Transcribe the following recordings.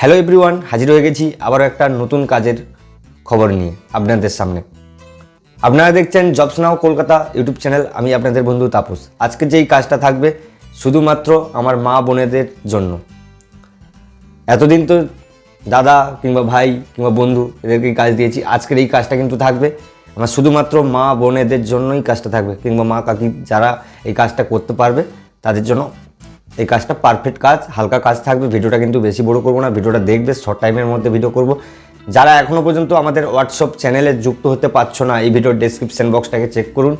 Hello everyone হাজির হয়ে গেছি আবারও একটা নতুন কাজের খবর নিয়ে আপনাদের সামনে। আপনারা দেখছেন jobs now Kolkata YouTube channel আমি আপনাদের বন্ধু তাপস। আজকে যেই কাজটা থাকবে, শুধুমাত্র আমার মা বোনেদের জন্য। এতদিন তো দাদা কিংবা ভাই কিংবা বন্ধু এদেরকেই কাজ দিয়েছি, আজকের এই কাজটা কিন্তু থাকবে। আমার শুধুমাত্র মা বোনেদের জন্যই কাজটা থাকবে, কিংবা মা কাকি যারা এই কাজটা করতে পারবে, তাদের জন্য এই কাজটা পারফেক্ট কাজ, হালকা কাজ থাকবে ভিডিওটা কিন্তু বেশি বড় করব না ভিডিওটা দেখবে শর্ট টাইমের মধ্যে ভিডিও করব। যারা এখনও পর্যন্ত আমাদের হোয়াটসঅ্যাপ চ্যানেলে যুক্ত হতে পারছ না, এই ভিডিওর ডেসক্রিপশন বক্সটাকে চেক করুন।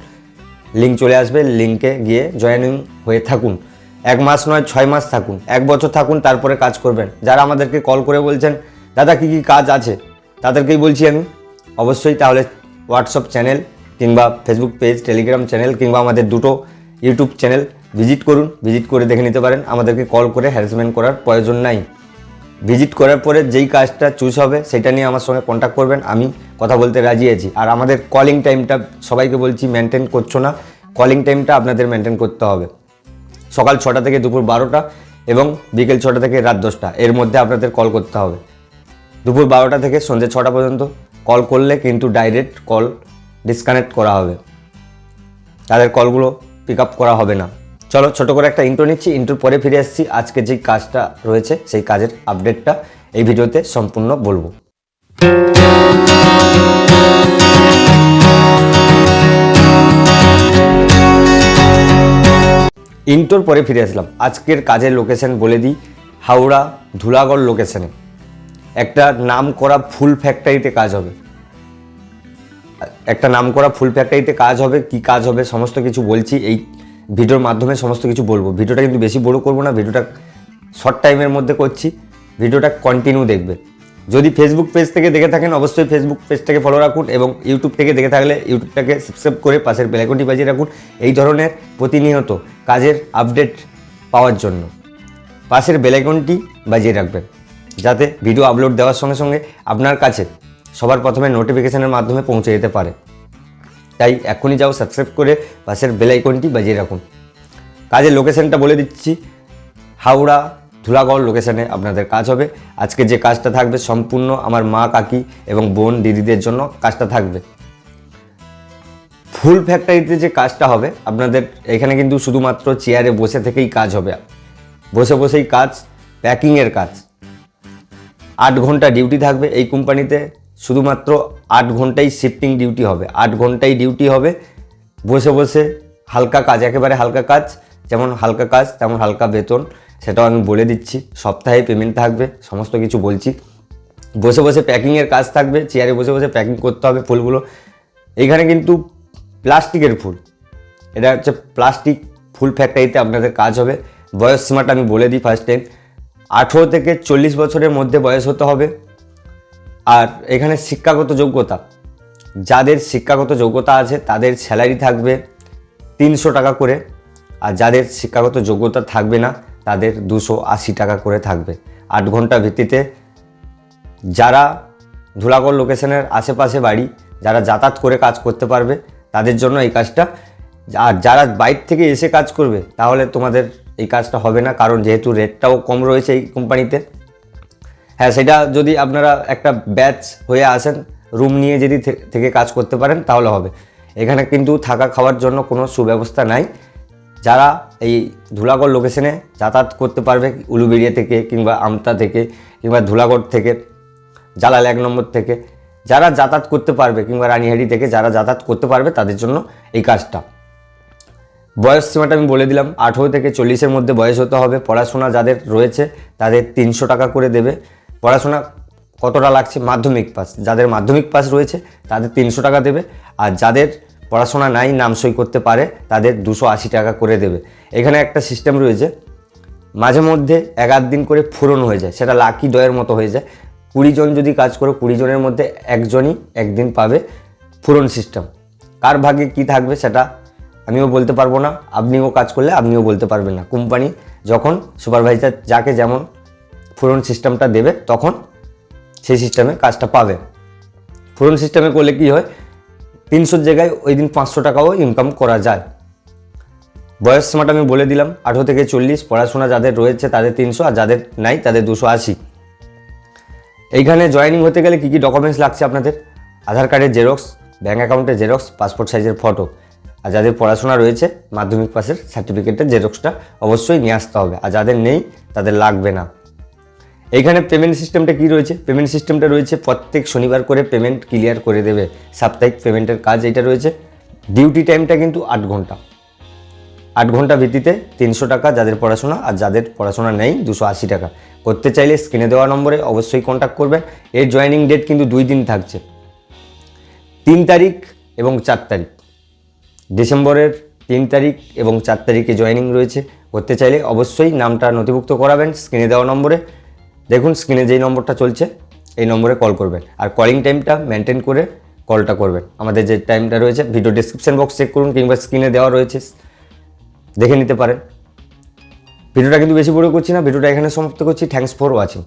লিঙ্ক চলে আসবে লিঙ্কে গিয়ে জয়েনিং হয়ে থাকুন। এক মাস নয়, ছয় মাস থাকুন, এক বছর থাকুন, তারপরে কাজ করবেন। যারা আমাদেরকে কল করে বলছেন, দাদা, কী কী কাজ আছে? তাদেরকেই বলছি আমি। অবশ্যই তাহলে হোয়াটসঅ্যাপ চ্যানেল কিংবা ফেসবুক পেজ টেলিগ্রাম চ্যানেল কিংবা আমাদের দুটো ইউটিউব চ্যানেল ভিজিট করুন, ভিজিট করে দেখে নিতে পারেন। আমাদেরকে কল করে হ্যারাসমেন্ট করার প্রয়োজন নাই। ভিজিট করার পরে যেই কাজটা চুজ হবে, সেটা নিয়ে আমার সঙ্গে কন্ট্যাক্ট করবেন। আমি কথা বলতে রাজি আছি। আর আমাদের কলিং টাইমটা সবাইকে বলছি মেনটেন করছ না। কলিং টাইমটা আপনাদের মেনটেন করতে হবে। সকাল ছটা থেকে দুপুর বারোটা এবং বিকেল ছটা থেকে রাত দশটা। এর মধ্যে আপনাদের কল করতে হবে। দুপুর বারোটা থেকে সন্ধ্যে ছটা পর্যন্ত কল করলে কিন্তু ডাইরেক্ট কল ডিসকানেক্ট করা হবে। তাদের কলগুলো পিক আপ করা হবে না। চলো ছোট করে একটা ইন্টো নিচ্ছি ইন্টোর পরে ফিরে আসছি। আজকে যেই কাজটা রয়েছে, সেই কাজের আপডেটটা এই ভিডিওতে সম্পূর্ণ বলব। ইন্টোর পরে ফিরে আসলাম। আজকের কাজের লোকেশন বলে দিই, হাওড়া ধুলাগড় লোকেশনে একটা নাম করা ফুল ফ্যাক্টরিতে কাজ হবে। একটা নাম করা ফুল ফ্যাক্টরিতে কাজ হবে, কি কাজ হবে, সমস্ত কিছু বলছি। এই ভিডিওর মাধ্যমে সমস্ত কিছু বলব। ভিডিওটা কিন্তু বেশি বড় করব না, ভিডিওটা শর্ট টাইমের মধ্যে করছি। ভিডিওটা কন্টিনিউ দেখবে। যদি ফেসবুক পেজ থেকে দেখে থাকেন, অবশ্যই ফেসবুক পেজটাকে ফলো রাখুন এবং ইউটিউব থেকে দেখে থাকলে ইউটিউবটাকে সাবস্ক্রাইব করে পাশের বেলাইকনটি বাজিয়ে রাখুন। এই ধরনের প্রতিনিয়ত কাজের আপডেট পাওয়ার জন্য পাশের বেলাইকনটি বাজিয়ে রাখবেন। যাতে ভিডিও আপলোড দেওয়ার সঙ্গে সঙ্গে আপনার কাছে সবার প্রথমে নোটিফিকেশনের মাধ্যমে পৌঁছে যেতে পারে। তাই এখনই যাও সাবস্ক্রাইব করে পাশের বেলাইকনটি বাজিয়ে রাখুন। কাজের লোকেশনটা বলে দিচ্ছি। হাওড়া, ধুলাগড় লোকেশানে আপনাদের কাজ হবে। আজকে যে কাজটা থাকবে সম্পূর্ণ আমার মা, কাকি এবং বোন দিদিদের জন্য কাজটা থাকবে। ফুল ফ্যাক্টরিতে যে কাজটা হবে, আপনাদের এখানে কিন্তু শুধুমাত্র চেয়ারে বসে থেকেই কাজ হবে। বসে বসেই কাজ প্যাকিংয়ের কাজ। আট ঘণ্টা ডিউটি থাকবে এই কোম্পানিতে শুধুমাত্র আট ঘন্টাই শিফটিং ডিউটি হবে। আট ঘন্টাই ডিউটি হবে। বসে বসে হালকা কাজ, একেবারে হালকা কাজ, যেমন হালকা কাজ, তেমন হালকা বেতন, সেটাও আমি বলে দিচ্ছি। সপ্তাহে পেমেন্ট থাকবে, সমস্ত কিছু বলছি। বসে বসে প্যাকিংয়ের কাজ থাকবে চেয়ারে বসে বসে প্যাকিং করতে হবে ফুলগুলো। এইখানে কিন্তু প্লাস্টিকের ফুল। এটা হচ্ছে প্লাস্টিক ফুল ফ্যাক্টরিতে আপনাদের কাজ হবে। বয়স সীমাটা আমি বলে দিই ফার্স্ট টাইম আঠেরো থেকে চল্লিশ বছরের মধ্যে বয়স হতে হবে। আর এখানে শিক্ষাগত যোগ্যতা। যাদের শিক্ষাগত যোগ্যতা আছে, তাদের স্যালারি থাকবে তিনশো টাকা করে। আর যাদের শিক্ষাগত যোগ্যতা থাকবে না, তাদের দুশো আশি টাকা করে থাকবে। আট ঘণ্টা ভিত্তিতে যারা ধুলাগড় লোকেশনের আশেপাশে বাড়ি, যারা যাতায়াত করে কাজ করতে পারবে, তাদের জন্য এই কাজটা। আর যারা বাইর থেকে এসে কাজ করবে, তাহলে তোমাদের এই কাজটা হবে না, কারণ যেহেতু রেটটাও কম রয়েছে এই কোম্পানিতে হ্যাঁ সেটা যদি আপনারা একটা ব্যাচ হয়ে আসেন, রুম নিয়ে যদি থেকে কাজ করতে পারেন, তাহলে হবে। এখানে কিন্তু থাকা খাওয়ার জন্য কোনো সুব্যবস্থা নাই। যারা এই ধুলাগড় লোকেশনে যাতায়াত করতে পারবে, উলুবেড়িয়া থেকে কিংবা আমতা থেকে কিংবা ধুলাগড় থেকে, জালাল এক নম্বর থেকে, যারা যাতায়াত করতে পারবে কিংবা রানীহাটি থেকে যারা যাতায়াত করতে পারবে, তাদের জন্য এই কাজটা। বয়স সীমাটা আমি বলে দিলাম, আঠেরো থেকে চল্লিশের মধ্যে বয়স হতে হবে। পড়াশোনা যাদের রয়েছে, তাদের তিনশো টাকা করে দেবে। পড়াশোনা কতটা লাগছে মাধ্যমিক পাস। যাদের মাধ্যমিক পাস রয়েছে, তাদের তিনশো টাকা দেবে। আর যাদের পড়াশোনা নাই, নাম সই করতে পারে, তাদের দুশো আশি টাকা করে দেবে। এখানে একটা সিস্টেম রয়েছে, মাঝে মধ্যে এক আধ দিন করে ফুরন হয়ে যায়। সেটা লাকি দয়ের মতো হয়ে যায়। কুড়ি জন যদি কাজ করো, কুড়ি জনের মধ্যে একজনই একদিন পাবে ফুরন সিস্টেম কার ভাগ্যে কী থাকবে সেটা আমিও বলতে পারব না। আপনিও কাজ করলে আপনিও বলতে পারবেন না। কোম্পানি যখন সুপারভাইজার যাকে যেমন ফুরন সিস্টেমটা দেবে, তখন সেই সিস্টেমে কাজটা পাবে। ফুরন সিস্টেমে করলে কি হয়? তিনশোর জায়গায় ওই দিন পাঁচশো টাকাও ইনকাম করা যায়। বয়স সীমাটা আমি বলে দিলাম, আঠেরো থেকে চল্লিশ, পড়াশোনা যাদের রয়েছে তাদের তিনশো আর যাদের নাই তাদের দুশো আশি। এইখানে জয়েনিং হতে গেলে কী কী ডকুমেন্টস লাগছে আপনাদের? আধার কার্ডের জেরক্স ব্যাঙ্ক অ্যাকাউন্টের জেরক্স পাসপোর্ট সাইজের ফটো আর যাদের পড়াশোনা রয়েছে, মাধ্যমিক পাসের সার্টিফিকেটের জেরক্সটা অবশ্যই নিয়ে আসতে হবে। আর যাদের নেই, তাদের লাগবে না। এইখানে পেমেন্ট সিস্টেমটা কি রয়েছে? পেমেন্ট সিস্টেমটা রয়েছে প্রত্যেক শনিবার করে পেমেন্ট ক্লিয়ার করে দেবে। সাপ্তাহিক পেমেন্টের কাজ এটা রয়েছে। ডিউটি টাইমটা কিন্তু আট ঘণ্টা। আট ঘণ্টা ভিত্তিতে তিনশো টাকা যাদের পড়াশোনা আর যাদের পড়াশোনা নেই, দুশো আশি টাকা। করতে চাইলে স্ক্রিনে দেওয়া নম্বরে অবশ্যই কন্ট্যাক্ট করবেন। এর জয়েনিং ডেট কিন্তু দুই দিন থাকছে। তিন তারিখ এবং চার তারিখ। ডিসেম্বরের তিন তারিখ এবং চার তারিখে জয়েনিং রয়েছে। করতে চাইলে অবশ্যই নামটা নথিভুক্ত করাবেন। স্ক্রিনে দেওয়া নম্বরে। দেখুন স্ক্রিনে যেই নম্বরটা চলছে, এই নম্বরে কল করবেন। আর কলিং টাইমটা মেনটেন করে কলটা করবেন। আমাদের যে টাইমটা রয়েছে ভিডিও ডিসক্রিপশান বক্স চেক করুন কিংবা স্ক্রিনে দেওয়া রয়েছে। দেখে নিতে পারেন। ভিডিওটা কিন্তু বেশি বড় করছি না ভিডিওটা এখানে সমাপ্ত করছি। Thanks for watching